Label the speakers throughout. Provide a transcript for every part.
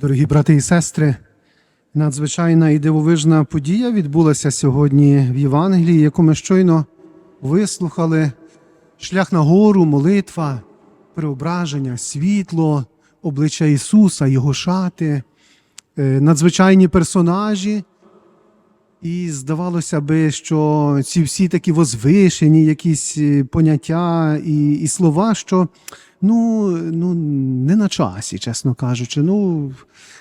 Speaker 1: Дорогі брати і сестри, надзвичайна і дивовижна подія відбулася сьогодні в Євангелії, яку ми щойно вислухали. Шлях на гору, молитва, преображення, світло, обличчя Ісуса, Його шати, е, надзвичайні персонажі. І здавалося би, що ці всі такі возвишені якісь е, поняття і, і слова, що ну, ну, не на часі, чесно кажучи. Ну,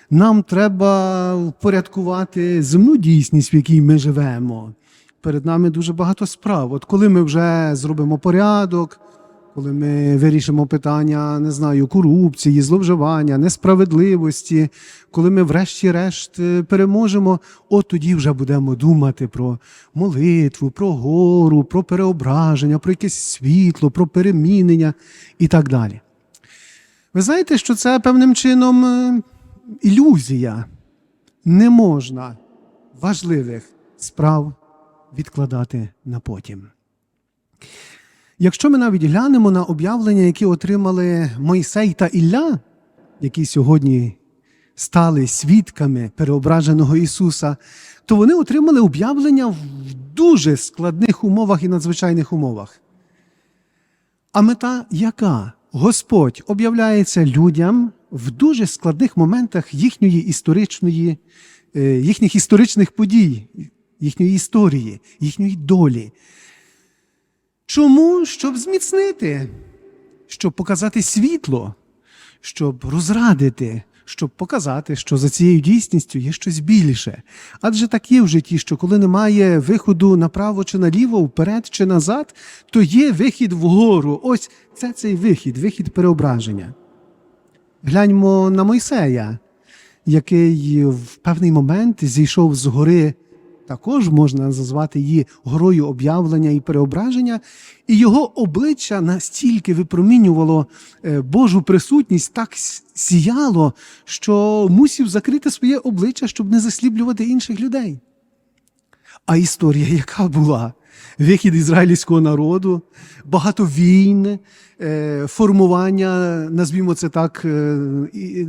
Speaker 1: нам треба впорядкувати земну дійсність, в якій ми живемо. Перед нами дуже багато справ. От коли ми вже зробимо порядок, коли ми вирішимо питання, не знаю, корупції, зловживання, несправедливості, коли ми, врешті-решт, е, переможемо, от тоді вже будемо думати про молитву, про гору, про переображення, про якесь світло, про перемінення і так далі. Ви знаєте, що це певним чином е, ілюзія. Не можна важливих справ відкладати на потім. Якщо ми навіть глянемо на об'явлення, які отримали Мойсей та Ілля, які сьогодні стали свідками переображеного Ісуса, то вони отримали об'явлення в дуже складних умовах і надзвичайних умовах. А мета яка? Господь об'являється людям в дуже складних моментах їхньої історичної, е, їхніх історичних подій, їхньої історії, їхньої долі. Чому? Щоб зміцнити, щоб показати світло, щоб розрадити, щоб показати, що за цією дійсністю є щось більше. Адже так є в житті, що коли немає виходу направо чи наліво, вперед чи назад, то є вихід вгору. Ось це цей вихід, вихід переображення. Гляньмо на Мойсея, який в певний момент зійшов з гори також можна назвати її горою об'явлення і переображення, і його обличчя настільки випромінювало е, Божу присутність, так сіяло, що мусів закрити своє обличчя, щоб не засліплювати інших людей. А історія, яка була? Вихід ізраїльського народу, багато війн, е, формування, назвімо це так, е,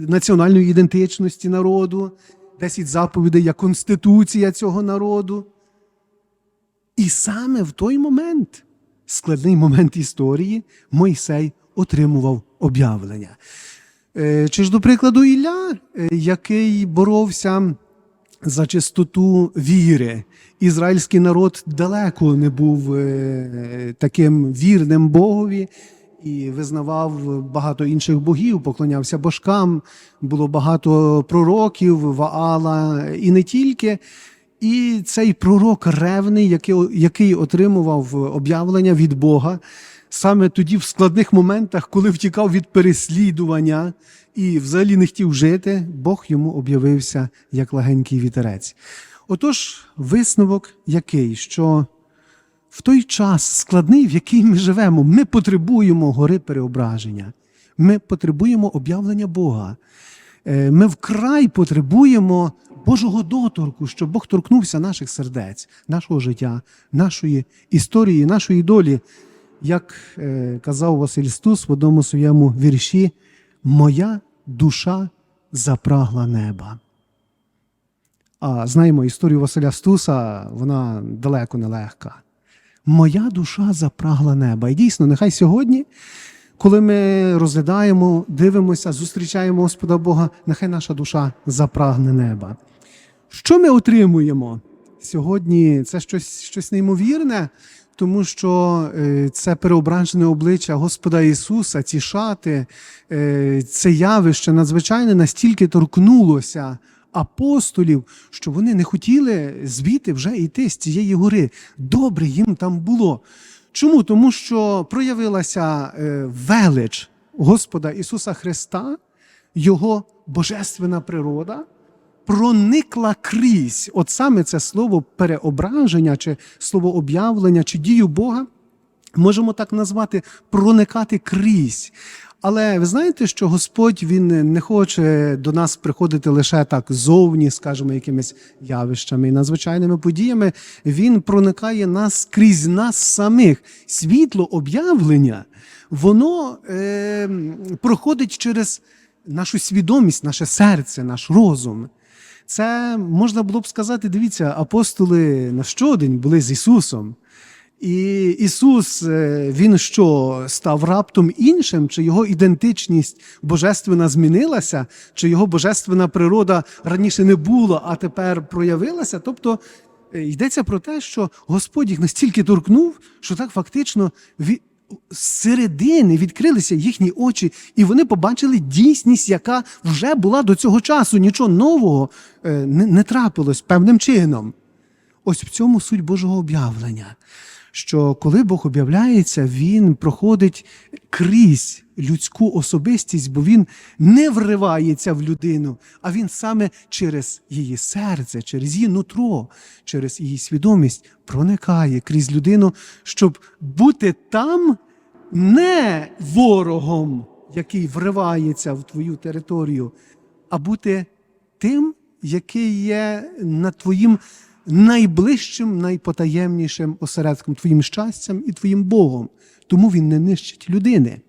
Speaker 1: національної ідентичності народу, 10 заповідей як конституція цього народу. І саме в той момент, складний момент історії, Мойсей отримував об'явлення. Е, Чи ж, до прикладу, Ілля, е, який боровся за чистоту віри. Ізраїльський народ далеко не був е, таким вірним Богові і визнавав багато інших богів, поклонявся божкам, було багато пророків, Ваала і не тільки. І цей пророк ревний, який, який отримував об'явлення від Бога, саме тоді, в складних моментах, коли втікав від переслідування і взагалі не хотів жити, Бог йому об'явився як легенький вітерець. Отож, висновок який, що в той час складний, в який ми живемо, ми потребуємо гори переображення, ми потребуємо об'явлення Бога. Е, Ми вкрай потребуємо Божого доторку, щоб Бог торкнувся наших сердець, нашого життя, нашої історії, нашої долі. Як е, казав Василь Стус в одному своєму вірші, моя душа запрагла неба. А знаємо історію Василя Стуса, вона далеко не легка. Моя душа запрагла неба. І дійсно, нехай сьогодні, коли ми розглядаємо, дивимося, зустрічаємо Господа Бога, нехай наша душа запрагне неба. Що ми отримуємо сьогодні? Це щось, щось неймовірне, тому що е, це переображене обличчя Господа Ісуса, ці шати, е, це явище надзвичайне настільки торкнулося апостолів, що вони не хотіли звідти вже йти з цієї гори. Добре їм там було. Чому? Тому що проявилася е, велич Господа Ісуса Христа, Його божественна природа. Проникла крізь, от саме це слово переображення, чи слово об'явлення, чи дію Бога, можемо так назвати проникати крізь. Але ви знаєте, що Господь Він не хоче до нас приходити лише так зовні, скажімо, якимись явищами і надзвичайними подіями. Він проникає нас крізь нас самих. Світло об'явлення, воно е, проходить через нашу свідомість, наше серце, наш розум. Це можна було б сказати, дивіться, апостоли на щодень були з Ісусом. І Ісус, е, Він що, став раптом іншим, чи його ідентичність божественна змінилася, чи його божественна природа раніше не була, а тепер проявилася. Тобто е, йдеться про те, що Господь їх настільки торкнув, що так фактично ві- з середини відкрилися їхні очі, і вони побачили дійсність, яка вже була до цього часу. Нічого нового е, не, не трапилось певним чином. Ось в цьому суть Божого об'явлення. Що коли Бог об'являється, він проходить крізь людську особистість, бо він не вривається в людину, а він саме через її серце, через її нутро, через її свідомість проникає крізь людину, щоб бути там не ворогом, який вривається в твою територію, а бути тим, який є над твоїм найближчим, найпотаємнішим осередком, твоїм щастям і твоїм Богом. Тому він не нищить людини.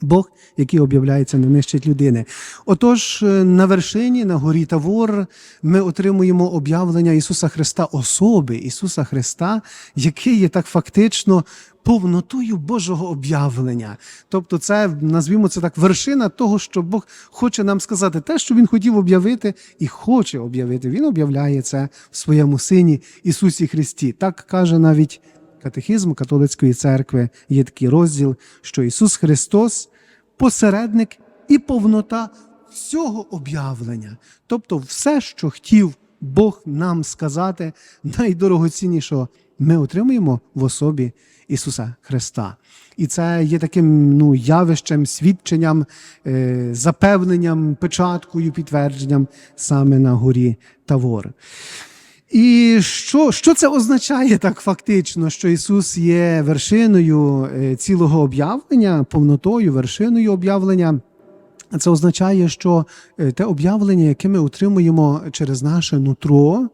Speaker 1: Бог, який об'являється, не нищить людини. Отож, е, на вершині, на горі Тавор, ми отримуємо об'явлення Ісуса Христа, особи Ісуса Христа, який є так фактично повнотою Божого об'явлення. Тобто, це назвімо це так вершина того, що Бог хоче нам сказати те, що Він хотів об'явити і хоче об'явити. Він об'являє це в своєму Сині Ісусі Христі. Так каже навіть катехизм католицької церкви. Є такий розділ, що Ісус Христос посередник і повнота всього об'явлення. Тобто, все, що хотів Бог нам сказати, найдорогоціннішого ми отримуємо в особі Ісуса Христа. І це є таким ну, явищем, свідченням, е, запевненням, печаткою, підтвердженням саме на горі Тавор. І що, що це означає так фактично, що Ісус є вершиною е, цілого об'явлення, повнотою, вершиною об'явлення? Це означає, що е, те об'явлення, яке ми отримуємо через наше нутро,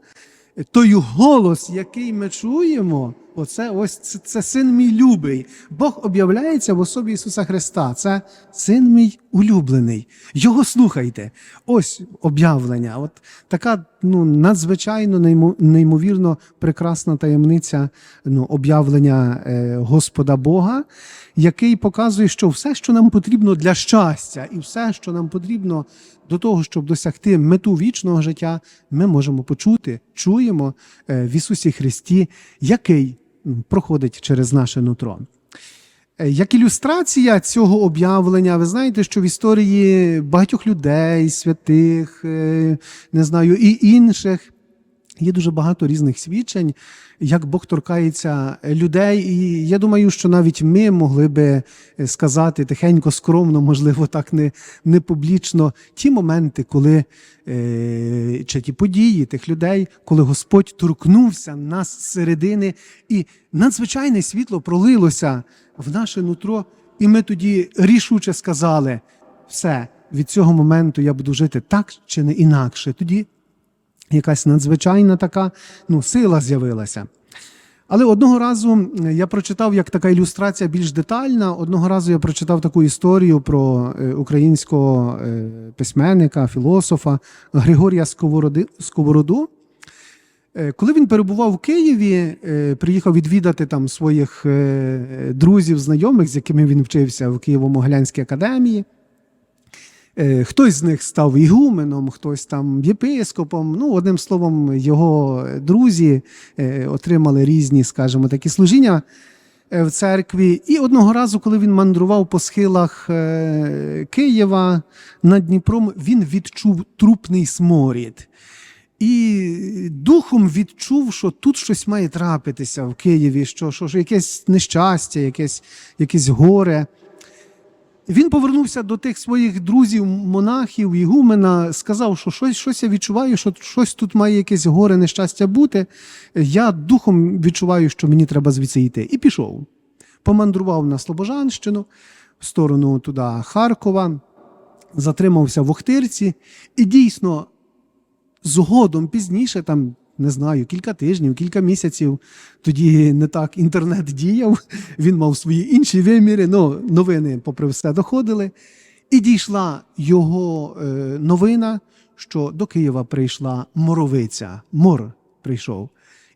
Speaker 1: той голос, який ми чуємо, оце ось це, це син мій любий. Бог об'являється в особі Ісуса Христа. Це син мій улюблений. Його слухайте. Ось об'явлення. От така ну, надзвичайно неймовірно прекрасна таємниця ну, об'явлення е, Господа Бога, який показує, що все, що нам потрібно для щастя, і все, що нам потрібно до того, щоб досягти мету вічного життя, ми можемо почути, чуємо е, в Ісусі Христі, який проходить через наше нутро. Е, Як ілюстрація цього об'явлення, ви знаєте, що в історії багатьох людей, святих, е, не знаю, і інших є дуже багато різних свідчень, як Бог торкається людей. І я думаю, що навіть ми могли би е, сказати тихенько, скромно, можливо, так не, не публічно, ті моменти, коли е, чи ті події тих людей, коли Господь торкнувся нас з середини, і надзвичайне світло пролилося в наше нутро, і ми тоді рішуче сказали: все, від цього моменту я буду жити так чи не інакше. Тоді якась надзвичайна така ну, сила з'явилася. Але одного разу я прочитав як така ілюстрація більш детальна. Одного разу я прочитав таку історію про е, українського е, письменника, філософа Григорія Сковороду. Е, Коли він перебував в Києві, приїхав відвідати там своїх друзів, знайомих, з якими він вчився в Києво-Могилянській академії. Е, Хтось з них став ігуменом, хтось там єпископом. Ну, одним словом, його друзі е, отримали різні, скажімо, такі служіння е, в церкві. І одного разу, коли він мандрував по схилах Києва над Дніпром, він відчув трупний сморід. І духом відчув, що тут щось має трапитися в Києві, що, що, що якесь нещастя, якесь, якесь горе. Він повернувся до тих своїх друзів, монахів, ігумена, сказав, що щось, щось я відчуваю, що щось тут має якесь горе, нещастя бути. Я духом відчуваю, що мені треба звідси йти. І пішов. Помандрував на Слобожанщину, в сторону туди Харкова, затримався в Охтирці, і дійсно згодом пізніше, там не знаю, кілька тижнів, кілька місяців. Тоді не так інтернет діяв, він мав свої інші виміри. Ну, новини, попри все, доходили. І дійшла його е, новина, що до Києва прийшла моровиця, мор прийшов,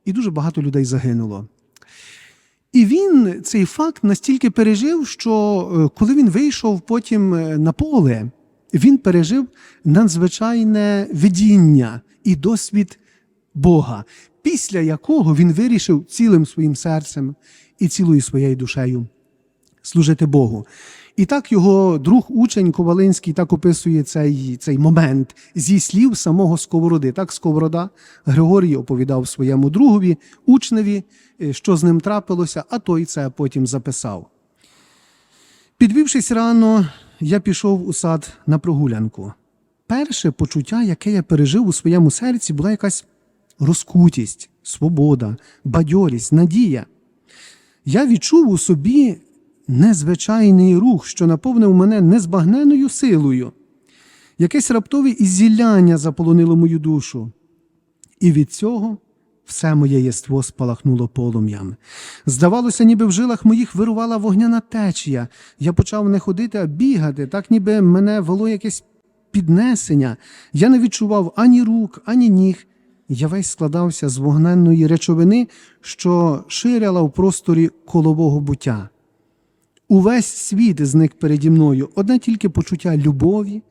Speaker 1: і дуже багато людей загинуло. І він цей факт настільки пережив, що е, коли він вийшов потім е, на поле, він пережив надзвичайне видіння і досвід Бога, після якого він вирішив цілим своїм серцем і цілою своєю душею служити Богу. І так його друг учень Ковалинський так описує цей, цей момент зі слів самого Сковороди. Так Сковорода Григорій оповідав своєму другові, учневі, е, що з ним трапилося, а той це потім записав. Підвівшись рано, я пішов у сад на прогулянку. Перше почуття, яке я пережив у своєму серці, була якась розкутість, свобода, бадьорість, надія. Я відчув у собі незвичайний рух, що наповнив мене незбагненною силою. Якесь раптове іззіляння заполонило мою душу. І від цього все моє єство спалахнуло полум'ям. Здавалося, ніби в жилах моїх вирувала вогняна течія. Я почав не ходити, а бігати, так ніби мене вело якесь піднесення. Я не відчував ані рук, ані ніг. Я весь складався з вогненної речовини, що ширяла в просторі колового буття. Увесь світ зник переді мною, одне тільки почуття любові,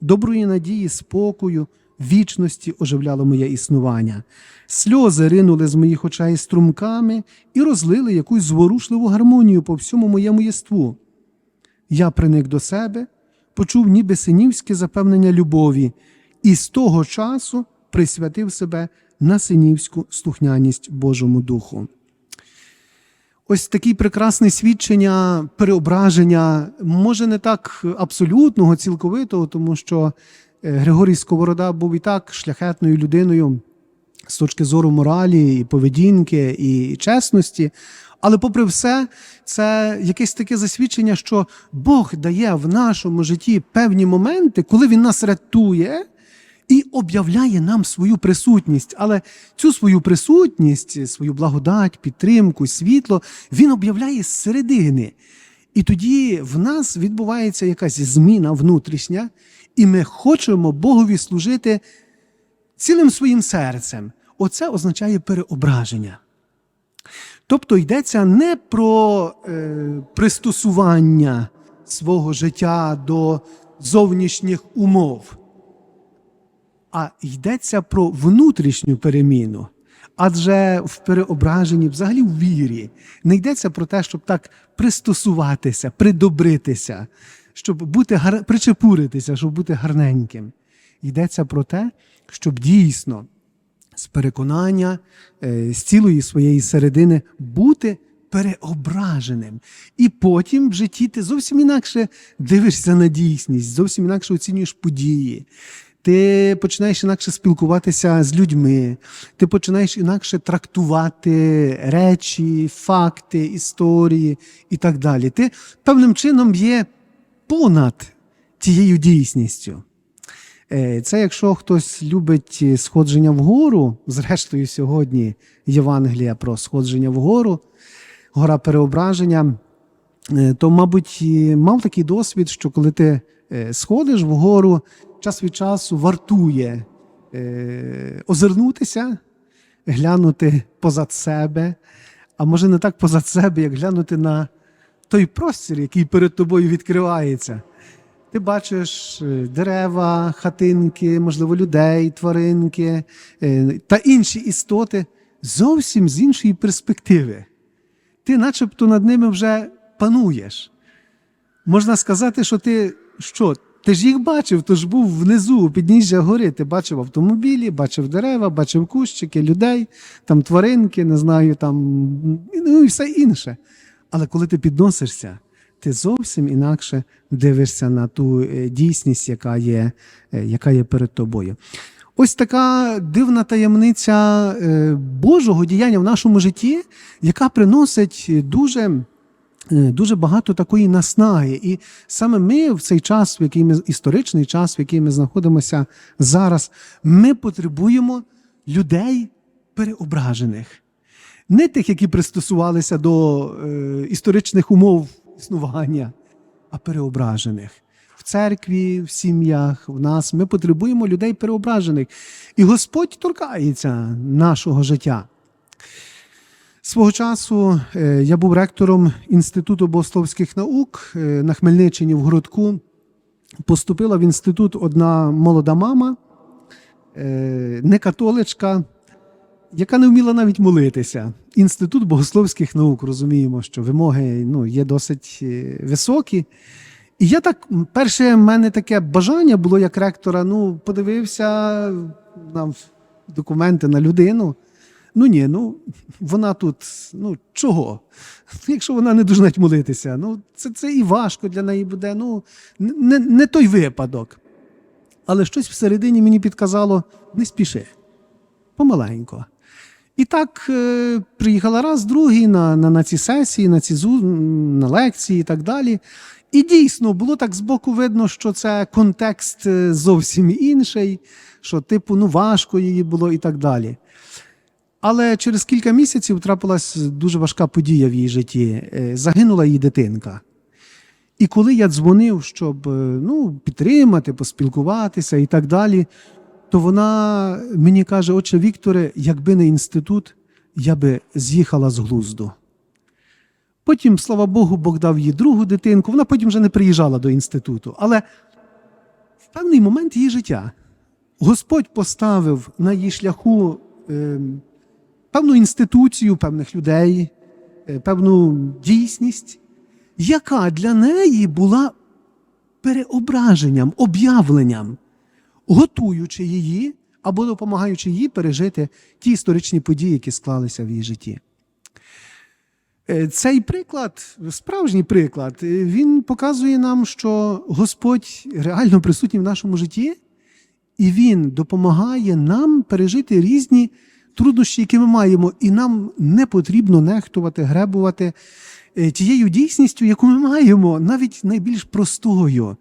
Speaker 1: доброї надії, спокою, вічності оживляло моє існування. Сльози ринули з моїх очей струмками і розлили якусь зворушливу гармонію по всьому моєму єству. Я приник до себе, почув ніби синівське запевнення любові, і з того часу присвятив себе на синівську слухняність Божому Духу. Ось такі прекрасне свідчення переображення, може, не так абсолютного, цілковитого, тому що е, Григорій Сковорода був і так шляхетною людиною з точки зору моралі, і поведінки, і чесності. Але, попри все, це якесь таке засвідчення, що Бог дає в нашому житті певні моменти, коли Він нас рятує і об'являє нам свою присутність. Але цю свою присутність, свою благодать, підтримку, світло він об'являє зсередини. І тоді в нас відбувається якась зміна внутрішня, і ми хочемо Богові служити цілим своїм серцем. Оце означає переображення. Тобто йдеться не про е, пристосування свого життя до зовнішніх умов, а йдеться про внутрішню переміну. Адже в переображенні, взагалі в вірі, не йдеться про те, щоб так пристосуватися, придобритися, щоб бути гар... причепуритися, щоб бути гарненьким. Йдеться про те, щоб дійсно з переконання, е, з цілої своєї середини бути переображеним. І потім в житті ти зовсім інакше дивишся на дійсність, зовсім інакше оцінюєш події. Ти починаєш інакше спілкуватися з людьми, ти починаєш інакше трактувати речі, факти, історії і так далі. Ти певним чином є понад тією дійсністю. Е, Це якщо хтось любить сходження вгору, зрештою, сьогодні Євангелія про сходження вгору, гора переображення, е, то, мабуть, мав такий досвід, що коли ти сходиш вгору, час від часу вартує е, озирнутися, глянути позад себе, а може не так позад себе, як глянути на той простір, який перед тобою відкривається. Ти бачиш е, дерева, хатинки, можливо, людей, тваринки е, та інші істоти зовсім з іншої перспективи. Ти начебто над ними вже пануєш. Можна сказати, що ти що? Ти ж їх бачив, ти ж був внизу, у підніжжя гори. Ти бачив автомобілі, бачив дерева, бачив кущики, людей, там тваринки, не знаю, там ну і все інше. Але коли ти підносишся, ти зовсім інакше дивишся на ту е, дійсність, яка є, е, яка є перед тобою. Ось така дивна таємниця е, Божого діяння в нашому житті, яка приносить дуже. Е, Дуже багато такої наснаги, і саме ми в цей час, в який ми історичний час, в який ми знаходимося зараз, ми потребуємо людей переображених, не тих, які пристосувалися до е, історичних умов існування, а переображених. в церкві, в сім'ях, в нас. Ми потребуємо людей переображених. І Господь торкається нашого життя. Свого часу е, я був ректором Інституту богословських наук е, на Хмельниччині в городку. Поступила в інститут одна молода мама, е, не католичка, яка не вміла навіть молитися. Інститут богословських наук, розуміємо, що вимоги ну, є досить високі. І я так, перше, в мене таке бажання було як ректора, ну, подивився на документи на людину. Ну ні, ну вона тут, ну чого? Якщо вона не дуже навіть молитися, ну це, це і важко для неї буде. Ну, не, не той випадок. Але щось всередині мені підказало: не спіши, помаленько. І так е, приїхала раз, другий на, на, на ці сесії, на ці зу, на лекції і так далі. І дійсно було так збоку видно, що це контекст е, зовсім інший, що, типу, ну важко її було і так далі. Але через кілька місяців трапилась дуже важка подія в її житті. Е, Загинула її дитинка. І коли я дзвонив, щоб е, ну, підтримати, поспілкуватися і так далі, то вона мені каже: Отче Вікторе, якби не інститут, я би з'їхала з глузду. Потім, слава Богу, Бог дав їй другу дитинку. Вона потім вже не приїжджала до інституту. Але в певний момент її життя Господь поставив на її шляху е, певну інституцію, певних людей, е, певну дійсність, яка для неї була переображенням, об'явленням, готуючи її або допомагаючи їй пережити ті історичні події, які склалися в її житті. Е, Цей приклад, справжній приклад, е, він показує нам, що Господь реально присутній в нашому житті, і Він допомагає нам пережити різні труднощі, які ми маємо, і нам не потрібно нехтувати, гребувати е, тією дійсністю, яку ми маємо, навіть найбільш простою.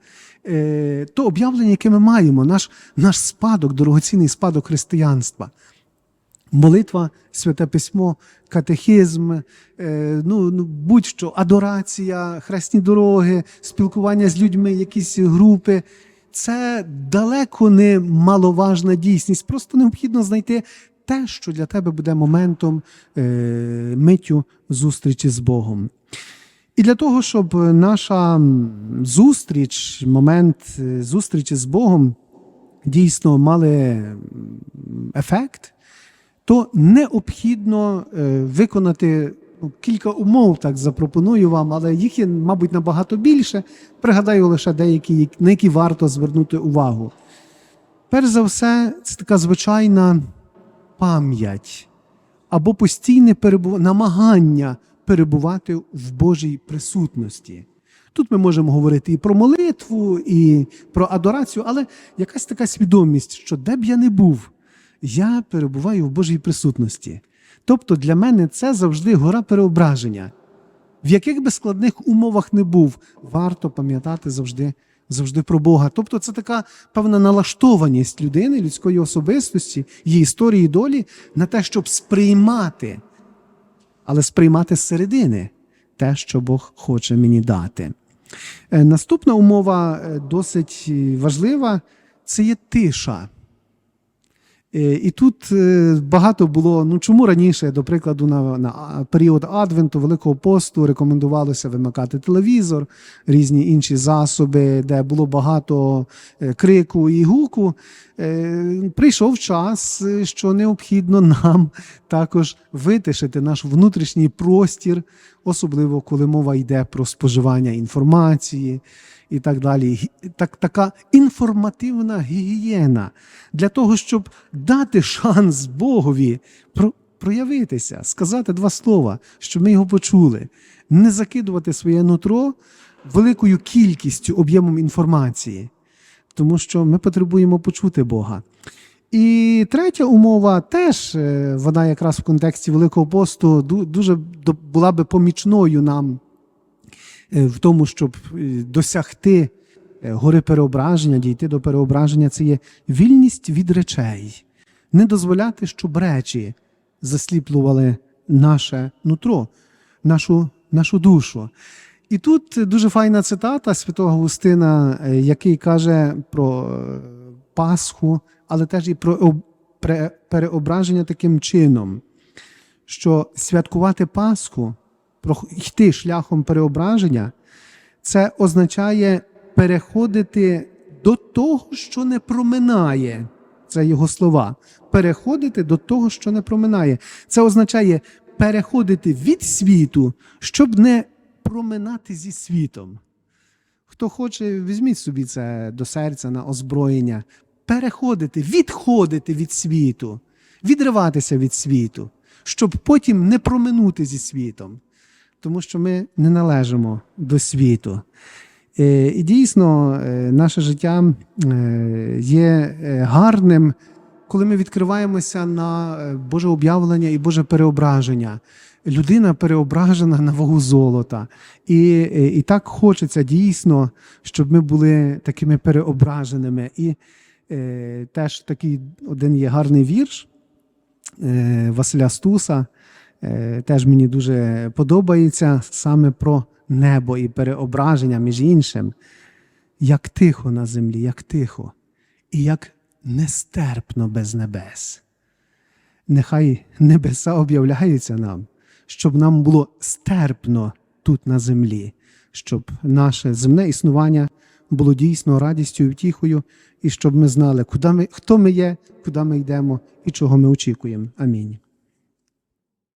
Speaker 1: Е, То об'явлення, яке ми маємо, наш, наш спадок, дорогоцінний спадок християнства. Молитва, святе письмо, катехизм, е, ну, ну, будь-що, адорація, хресні дороги, спілкування з людьми, якісь групи. Це далеко не маловажна дійсність. Просто необхідно знайти те, що для тебе буде моментом е, миттю зустрічі з Богом. І для того, щоб наша зустріч, момент е, зустрічі з Богом дійсно мали ефект, то необхідно е, виконати кілька умов, так запропоную вам, але їх є, мабуть, набагато більше. Пригадаю лише деякі, на які варто звернути увагу. Перш за все, це така звичайна пам'ять або постійне перебу... намагання перебувати в Божій присутності. Тут ми можемо говорити і про молитву, і про адорацію, але якась така свідомість, що де б я не був, я перебуваю в Божій присутності. Тобто для мене це завжди гора переображення. В яких би складних умовах не був, варто пам'ятати завжди, завжди про Бога. Тобто це така певна налаштованість людини, людської особистості, її історії долі на те, щоб сприймати, але сприймати зсередини те, що Бог хоче мені дати. Е, Наступна умова е, досить е, важлива це є тиша. Е, І тут е, багато було. Ну чому раніше, до прикладу, на, на період Адвенту, Великого посту рекомендувалося вимикати телевізор, різні інші засоби, де було багато е, крику і гуку. Прийшов час, що необхідно нам також витишити наш внутрішній простір, особливо коли мова йде про споживання інформації і так далі. Так, така інформативна гігієна для того, щоб дати шанс Богові проявитися, сказати два слова, щоб ми його почули, не закидувати своє нутро великою кількістю об'ємом інформації, тому що ми потребуємо почути Бога. І третя умова теж е, вона якраз в контексті Великого посту ду- дуже була би помічною нам в тому, щоб е, досягти е, гори переображення, дійти до переображення, це є вільність від речей, не дозволяти, щоб речі засліплювали наше нутро, нашу, нашу душу. І тут дуже файна цитата святого Августина, е, який каже про е, Пасху, але теж і про переображення таким чином, що святкувати Пасху, йти шляхом переображення, це означає переходити до того, що не проминає. Це його слова. Переходити до того, що не проминає. Це означає переходити від світу, щоб не проминати зі світом. Хто хоче, візьміть собі це до серця на озброєння. Переходити, відходити від світу, відриватися від світу, щоб потім не проминути зі світом. Тому що ми не належимо до світу. Е, І дійсно, е, наше життя е, є гарним, коли ми відкриваємося на Боже об'явлення і Боже переображення. Людина переображена на вагу золота. І, і так хочеться дійсно, щоб ми були такими переображеними. І е, теж такий один є гарний вірш е, Василя Стуса. Е, теж мені дуже подобається саме про небо і переображення, між іншим. Як тихо на землі, як тихо, і як нестерпно без небес. Нехай небеса об'являються нам, щоб нам було стерпно тут на землі, щоб наше земне існування було дійсно радістю і втіхою, і щоб ми знали, куди ми, хто ми є, куди ми йдемо і чого ми очікуємо. Амінь.